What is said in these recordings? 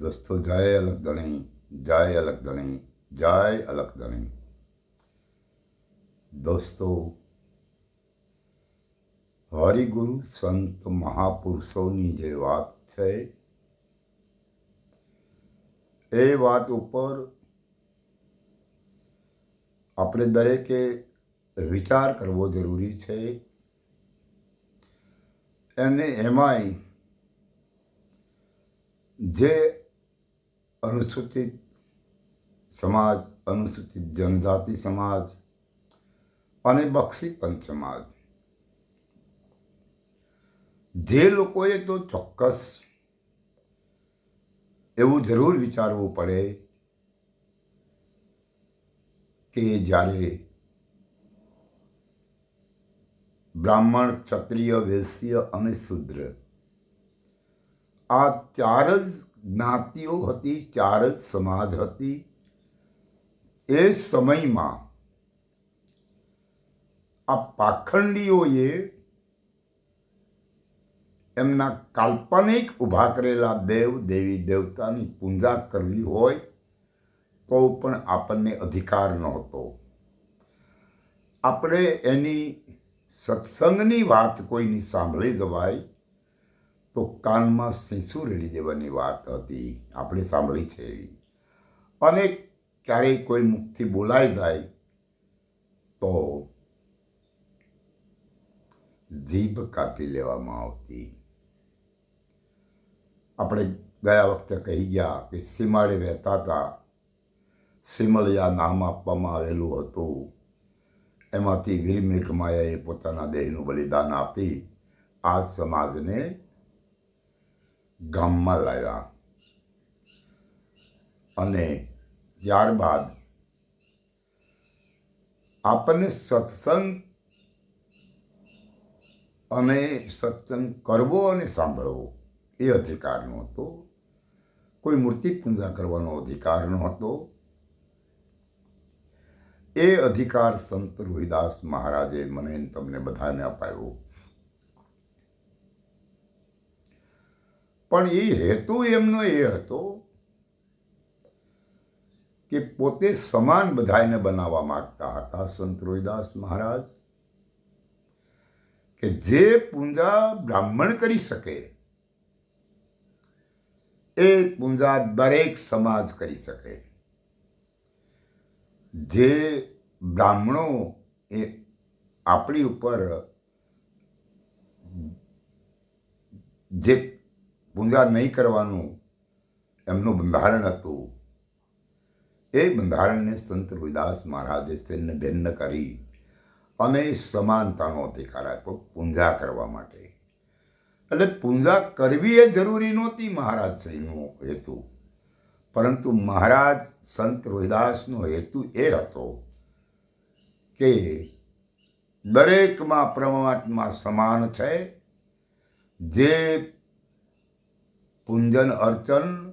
દોસ્તો, જય અલગ ધણી જય અલગ ધણી જય અલગ ધણી દોસ્તો, હરિગુરુ સંત મહાપુરુષોની જે વાત છે, એ વાત ઉપર આપણે દરેકે વિચાર કરવો જરૂરી છે. અને એમાંય જે અનુસૂચિત સમાજ, અનુસૂચિત જનજાતિ સમાજ અને બક્ષીપંચ સમાજ. જે લોકોએ તો ચોક્કસ એવું જરૂર વિચારવું પડે કે જ્યારે બ્રાહ્મણ, ક્ષત્રિય, વૈશ્ય અને શુદ્ર આ ચાર જ જ્ઞાતિઓ હતી, ચાર જ સમાજ હતી. એ સમયમાં આ પાખંડીઓએ એમના કાલ્પનિક ઊભા કરેલા દેવ, દેવી, દેવતાની પૂજા કરવી હોય તો પણ આપણને અધિકાર નહોતો. આપણે એની સત્સંગની વાત કોઈની સાંભળી જવાય તો કાનમાં સીસું રેડી દેવાની વાત હતી, આપણે સાંભળી છે એવી. અને ક્યારેય કોઈ મુખથી બોલાઈ જાય તો જીભ કાપી લેવામાં આવતી. આપણે ગયા વખતે કહી ગયા કે સીમાડે રહેતા હતા. સિમલિયા નામ આપવામાં આવેલું હતું. એમાંથી વીર મેઘમાયાએ પોતાના દેહનું બલિદાન આપી આ સમાજને ગામમાં લાવ્યા અને ત્યારબાદ આપણને સત્સંગ અને સત્સંગ કરવો અને સાંભળવો એ અધિકાર હતો. કોઈ મૂર્તિ પૂજા કરવાનો અધિકાર હતો. એ અધિકાર સંત રોહિદાસ મહારાજે મને તમને બધાને અપાયો. પણ એ હેતુ એમનો એ હતો કે પોતે સમાન બધાને બનાવવા માંગતા હતા. સંત રોહિદાસ મહારાજ કે જે પૂજા બ્રાહ્મણ કરી શકે, એ પૂંજા દરેક સમાજ કરી શકે. જે બ્રાહ્મણો એ આપણી ઉપર જે પૂજા નહીં કરવાનું એમનું બંધારણ હતું. એ બંધારણને સંત રવિદાસ મહારાજે છિન્ન ભિન્ન કરી અને સમાનતાનો અધિકાર આપ્યો પૂંજા કરવા માટે. એટલે પૂંજા કરવી એ જરૂરી નહોતી મહારાજશ્રીનો હેતુ. પરંતુ મહારાજ સંત રોહિદાસનો હેતુ એ હતો કે દરેકમાં પરમાત્મા સમાન છે. જે પૂંજન અર્ચન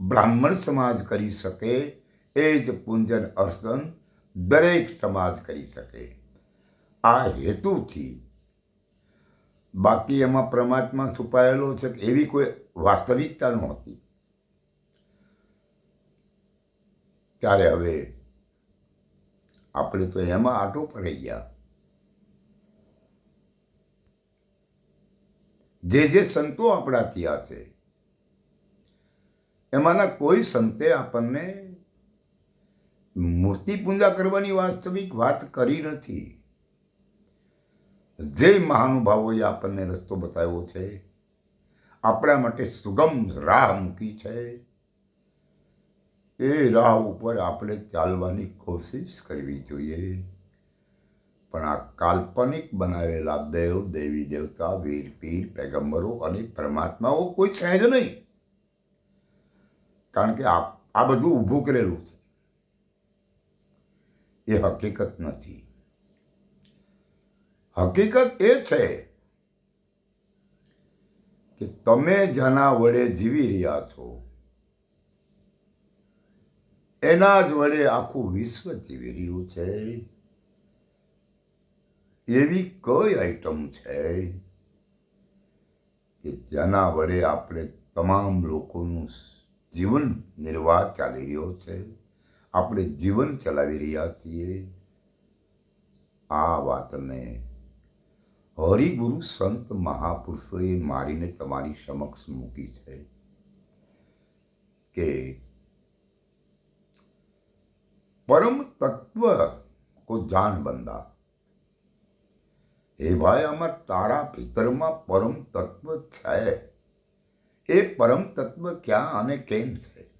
બ્રાહ્મણ સમાજ કરી શકે, એ જ પૂંજન અર્ચન દરેક સમાજ કરી શકે. આ હેતુથી બાકી એમાં પરમાત્મા છુપાયેલો છે એવી કોઈ વાસ્તવિકતા નહોતી. ત્યારે હવે આપણે તો એમાં આટો પડી ગયા. જે જે સંતો આપણા થયા છે એમાંના કોઈ સંતે આપણને મૂર્તિ પૂજા કરવાની વાસ્તવિક વાત કરી નથી. જે મહાનુભાવોએ આપણને રસ્તો બતાવ્યો છે, આપણા માટે સુગમ રાહ મૂકી છે, એ રાહ ઉપર આપણે ચાલવાની કોશિશ કરવી જોઈએ. પણ આ કાલ્પનિક બનાવેલા દેવ, દેવી દેવતા વીર પીર પેગમ્બરો અને પરમાત્માઓ કોઈ છે જ નહીં. કારણ કે આ આ બધું ઊભું કરેલું છે. એ હકીકત નથી. હકીકત એ છે કે તમે જેના વડે જીવી રહ્યા છો, એના જ વડે આખું વિશ્વ જીવી રહ્યું છે. એવી કઈ આઈટમ છે કે જેના વડે આપણે તમામ લોકોનું જીવન નિર્વાહ ચાલી રહ્યો છે. આપણે જીવન ચલાવી રહ્યા છીએ. આ વાતને હરિગુરુ સંત મહાપુરુષોએ મારીને તમારી સમક્ષ મૂકી છે કે પરમ તત્વ કો જાન બંદા. હે ભાઈ, આમાં તારા ભીતરમાં પરમ તત્વ છે. એ પરમ તત્વ ક્યાં અને કેમ છે?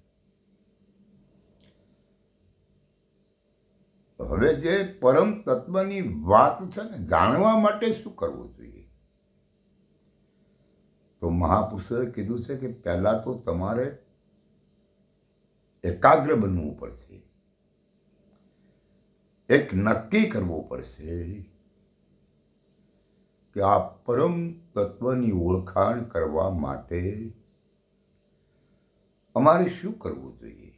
હવે જે પરમ તત્વની વાત છે ને, જાણવા માટે શું કરવું જોઈએ? તો મહાપુરુષોએ કીધું છે કે પહેલા તો તમારે એકાગ્ર બનવું પડશે. એક નક્કી કરવું પડશે કે આ પરમ તત્વની ઓળખાણ કરવા માટે અમારે શું કરવું જોઈએ?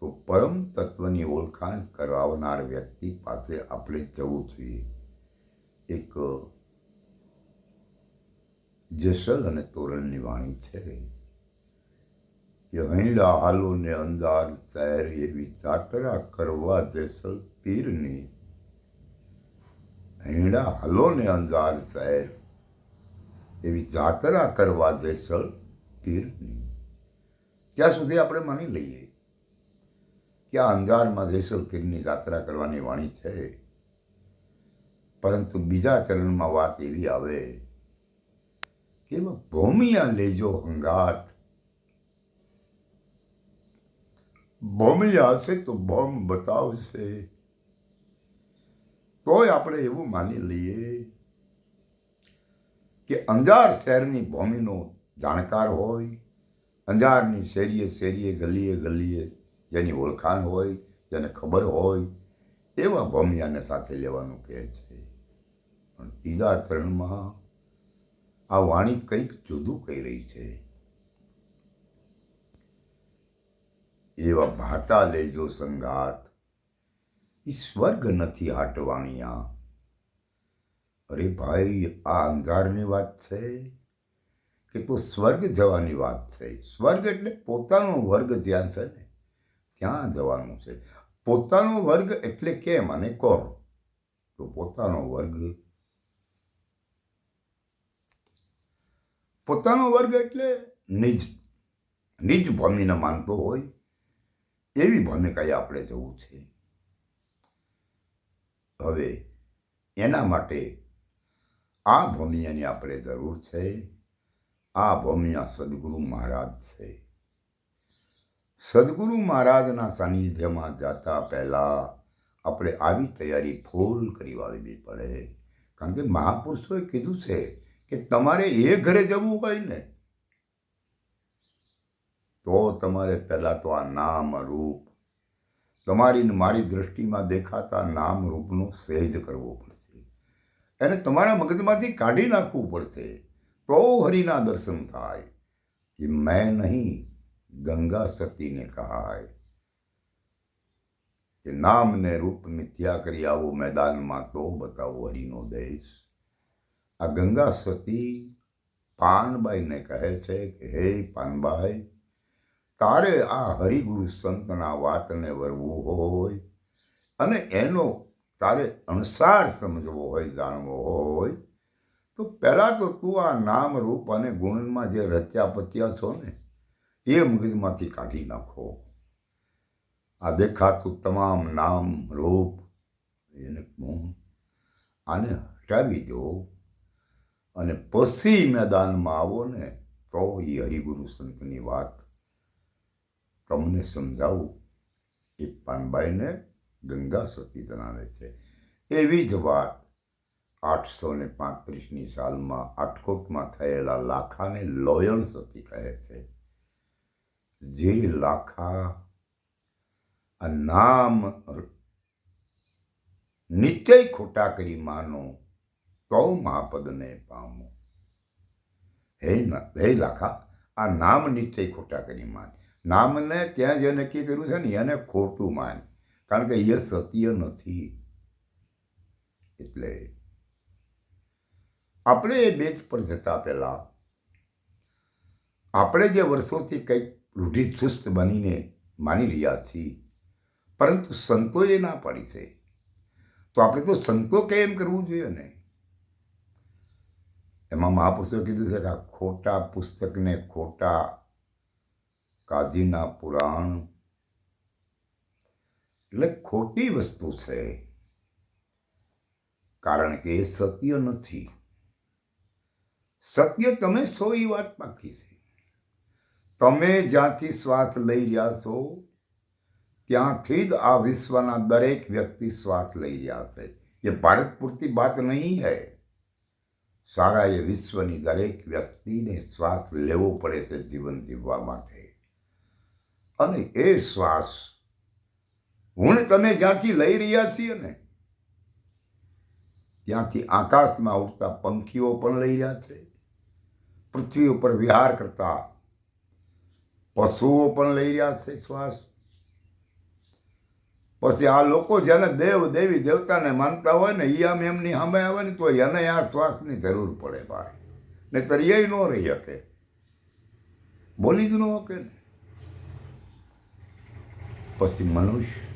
તો પરમ તત્વની ઓળખાણ કરાવનાર વ્યક્તિ પાસે આપણે જવું જોઈએ. એક જસલ અને તોરણની વાણી છે. કે હૈંડા હાલો ને અંધાર શહેર એવી જાતરા કરવા જેસલ પીરની. હૈંડા હાલો ને અંધાર શહેર એવી જાતરા કરવા જેસલ પીરની ત્યાં સુધી આપણે માની લઈએ કે આ અંધારમાં જેસલ પીરની જાત્રા કરવાની વાણી છે. પરંતુ બીજા ચરણમાં વાત એવી આવે કે ભૂમિયા લેજો હંગાટ બોમ્બે હશે તો બોમ્બ બતાવશે. તોય આપણે એવું માની લઈએ કે અંજાર શહેરની ભૂમિનો જાણકાર હોય, અંજારની શેરીએ શેરીએ, ગલીએ ગલીએ જેની ઓળખાણ હોય, જેને ખબર હોય, એવા ભૂમિયાને સાથે લેવાનું કહે છે. પણ ત્રીજા ચરણમાં આ વાણી કંઈક જુદું કહી રહી છે. એવા ભાતા લેજો સંગાત. એ સ્વર્ગ નથી હાટવાણિયા. અરે ભાઈ, આ અંધારની વાત છે? કે તો સ્વર્ગ જવાની વાત છે. સ્વર્ગ એટલે પોતાનો વર્ગ જ્યાં છે ને, ત્યાં જવાનું છે. પોતાનો વર્ગ એટલે કેમ અને કોણ તો પોતાનો વર્ગ પોતાનો વર્ગ એટલે નિજ. નિજ ભૂમિને માનતો હોય, એવી ભૂમિકાએ આપણે જવું છે. હવે, એના માટે આ ભૂમિયાની આપણે જરૂર છે. આ ભૂમિયા સદગુરુ મહારાજ છે. સદગુરુ મહારાજના સાનિધ્યમાં જતા પહેલાં આપણે આવી તૈયારી ફૂલ કરી વાળવી પડે. કારણ કે મહાપુરુષોએ કીધું છે કે તમારે એ ઘરે જવું હોય ને, તો તમારે પહેલાં તો આ નામ રૂપ, તમારી મારી દૃષ્ટિમાં દેખાતા નામ રૂપનો સહેજ કરવો પડશે એને તમારા મગજમાંથી કાઢી નાખવું પડશે. તો હરિના દર્શન થાય. કે મેં નહીં, ગંગા સતીને કહાય. કે નામ ને રૂપ મિથ્યા કરી આવો મેદાનમાં, તો બતાવો હરિનો દેશ. આ ગંગા સતી પાનબાઈને કહે છે કે, હે પાનબાઈ, તારે આ હરિગુરુ સંતના વાતને વરવું હોય અને એનો તારે અણસાર સમજવો હોય, જાણવો હોય, તો પહેલાં તો તું આ નામ રૂપ અને ગુણમાં જે રચ્યા પચ્યા છો ને, એ મગજમાંથી કાઢી નાખો. આ દેખાતું તમામ નામ રૂપ, એને આને હટાવી દો. અને પછી મેદાનમાં આવો ને, તો એ હરિગુરુ સંતની વાત તમને સમજાવું. એ પાનબાઈને ગંગા સતી જણાવે છે. એવી જ વાત આઠસો ને પાંત્રીસની સાલમાં આટકોટમાં થયેલા લાખાને લોયણ સતી કહે છે. જે લાખા આ નામ નિશ્ચય ખોટા કરી માનો, તો મહાપદને પામો. હે હે લાખા, આ નામ નિશ્ચય ખોટા કરી માન. નામને ત્યાં જે નક્કી કર્યું છે ને, એને ખોટું માન. કારણ કે એ સત્ય નથી. એટલે આપણે એ બેચ પર જતા પહેલા આપણે જે વર્ષોથી કંઈક રૂઢિચુસ્ત બનીને માની રહ્યા છીએ, પરંતુ સંતોએ ના પાડી છે. તો આપણે તો સંતો કેમ કરવું જોઈએ ને? એમાં મહાપુરુષો કીધું છે કે ખોટા પુસ્તકને ખોટા કાજીના પુરાણ એટલે ખોટી વસ્તુ છે. કારણ કે એ સત્ય નથી. સત્ય તમે છો એ વાત પાકી છે. તમે જ્યાંથી શ્વાસ લઈ રહ્યા છો, ત્યાંથી જ આ વિશ્વના દરેક વ્યક્તિ શ્વાસ લઈ રહ્યા છે. એ ભારત પૂરતી વાત નહીં હૈ. સારા એ વિશ્વની દરેક વ્યક્તિને શ્વાસ લેવો પડે છે જીવન જીવવા માટે. અને એ શ્વાસ હું તમે જ્યાંથી લઈ રહ્યા છીએ ને, ત્યાંથી આકાશમાં ઉડતા પંખીઓ પણ લઈ રહ્યા છે. પૃથ્વી ઉપર વિહાર કરતા પશુઓ પણ લઈ રહ્યા છે શ્વાસ. પછી આ લોકો જેને દેવ દેવી દેવતાને માનતા હોય ને એ આમ એમની સામે આવે ને તો એને આ શ્વાસની જરૂર પડે ભાઈ. ને તરિયાય ન રહી શકે. બોલી જ ન શકે ને. પછી મનુષ્ય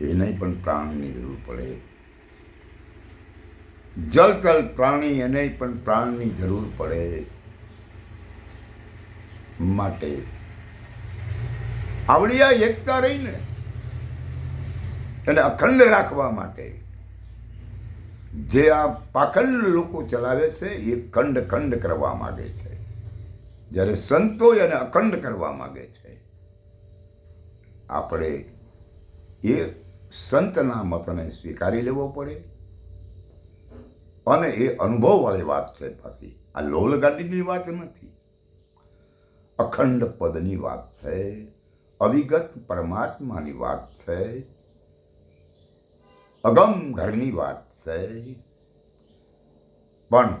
એને પણ પ્રાણની જરૂર પડે. જલચલ પ્રાણી એને પણ પ્રાણની જરૂર પડે માટે. આવડી આ એકતા રહીને એને અખંડ રાખવા માટે જે આ પાખંડ લોકો ચલાવે છે, એ ખંડ ખંડ કરવા માગે છે. જ્યારે સંતો એને અખંડ કરવા માગે છે. આપણે એ સંતના મતને સ્વીકારી લેવો પડે. અને એ અનુભવવાળી વાત છે પાછી. આ લોલ ગાડીની વાત નથી. અખંડ પદની વાત છે. અવિગત પરમાત્માની વાત છે. અગમ ઘરની વાત છે. પણ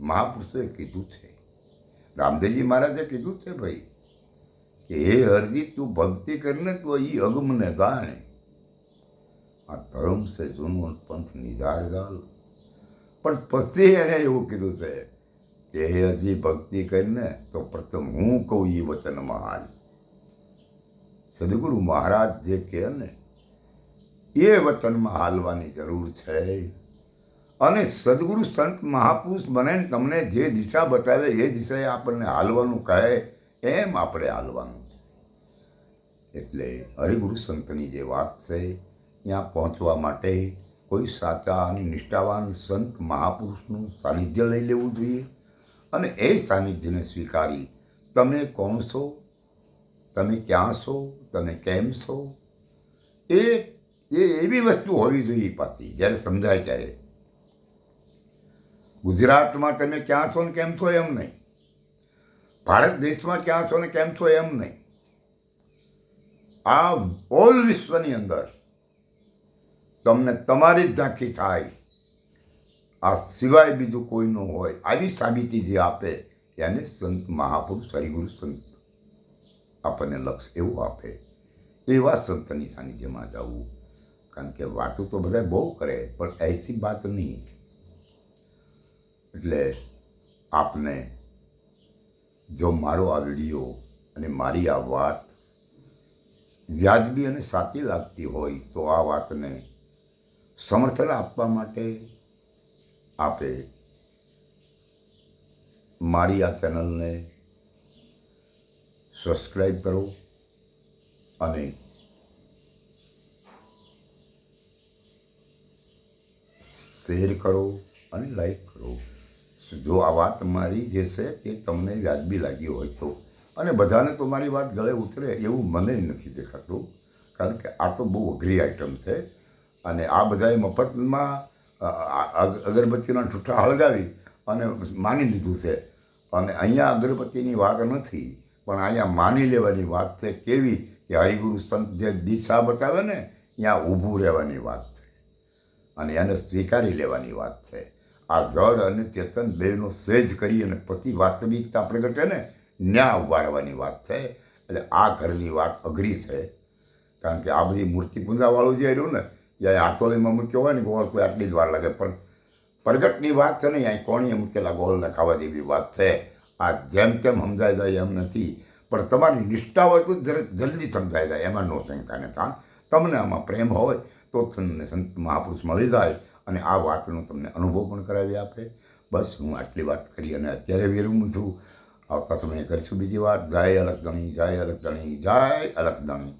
મહાપુરુષોએ કીધું છે. રામદેવજી મહારાજે કીધું છે ભાઈ, કે હે હરજી તું ભક્તિ કરીને તો એ અગમને જાણે. આ ધર્મ છે, જૂનો પંથ નિજાર ગાલ. પણ પછી એણે એવું કીધું છે કે હે હજી ભક્તિ કરીને તો પ્રથમ હું કહું એ વચન હાલ. સદગુરુ મહારાજ જે કહે ને, એ વચનમાં હાલવાની જરૂર છે. અને સદગુરુ સંત મહાપુરુષ બને તમને જે દિશા બતાવે, એ દિશાએ આપણને હાલવાનું કહે, એમ આપણે હાલવાનું છે. એટલે હરિગુરુ સંતની જે વાત છે ત્યાં પહોંચવા માટે કોઈ સાચા અને નિષ્ઠાવાન સંત મહાપુરુષનું સાનિધ્ય લઈ લેવું જોઈએ અને એ સાનિધ્યને સ્વીકારી તમે કોણ છો, તમે ક્યાં છો, તમે કેમ છો? એ એ એવી વસ્તુ હોવી જોઈએ પાછી, જ્યારે સમજાય ત્યારે. ગુજરાતમાં તમે ક્યાં છો ને કેમ છો એમ નહીં. ભારત દેશમાં ક્યાં છો ને કેમ છો એમ નહીં. આ ઓલ વિશ્વની અંદર તમને તમારી જ ઝાંખી થાય. આ સિવાય બીજું કોઈ ન હોય. આવી સાબિતી જે આપે એને સંત મહાપુરુષ, હરિગુરુ સંત આપણને લક્ષ એવું આપે. એવા સંતની સાનિધ્યમાં જવું. કારણ કે વાતો તો બધા બહુ કરે, પણ એસી વાત નહીં. એટલે આપને જો મારો આ વીડિયો અને મારી આ વાત વ્યાજબી અને સાચી લાગતી હોય, તો આ વાતને સમર્થન આપવા માટે આપે. મારી આ ચેનલને સબસ્ક્રાઈબ કરો અને શેર કરો અને લાઈક કરો. જો આ વાત મારી જે છે એ તમને વ્યાજબી લાગી હોય તો. અને બધાને તો મારી વાત ગળે ઉતરે એવું મને નથી દેખાતું. કારણ કે આ તો બહુ અઘરી આઈટમ છે. અને આ બધાએ મફતમાં અગરબત્તીના ઠૂઠા હળગાવી અને માની લીધું છે. અને અહીંયા અગરબત્તીની વાત નથી, પણ અહીંયા માની લેવાની વાત છે કેવી કે હરિગુરુ સંત જે દિશા બતાવે ને, ત્યાં ઊભું રહેવાની વાત છે. અને એને સ્વીકારી લેવાની વાત છે. આ જળ અને ચેતન બેનો સેજ કરી અને પછી વાસ્તવિકતા પ્રગટે ને ન્યા ઊભા રહેવાની વાત છે. એટલે આ ઘરની વાત અઘરી છે. કારણ કે આ બધી મૂર્તિ પૂજાવાળું જે રહ્યું ને એ હાથોલીમાં મૂક્યો હોય ને, ગોળ કોઈ આટલી જ વાર લાગે. પણ પ્રગટની વાત છે ને અહીં કોણીએ મૂકેલા ગોળ નખાવા જેવી વાત છે. આ જેમ તેમ સમજાય જાય એમ નથી. પણ તમારી નિષ્ઠા હોય તો જલ્દી સમજાઈ જાય, એમાં નો શંકાને થાય તમને આમાં પ્રેમ હોય તો તમને સંત મહાપુરુષ મળી જાય અને આ વાતનો તમને અનુભવ પણ કરાવી આપે. બસ, હું આટલી વાત કરી અને અત્યારે વિરમું છું. આવતા સમયે કરીશું બીજી વાત. જય અલગ ધણી જય અલગ ધણી જય અલગ ગણી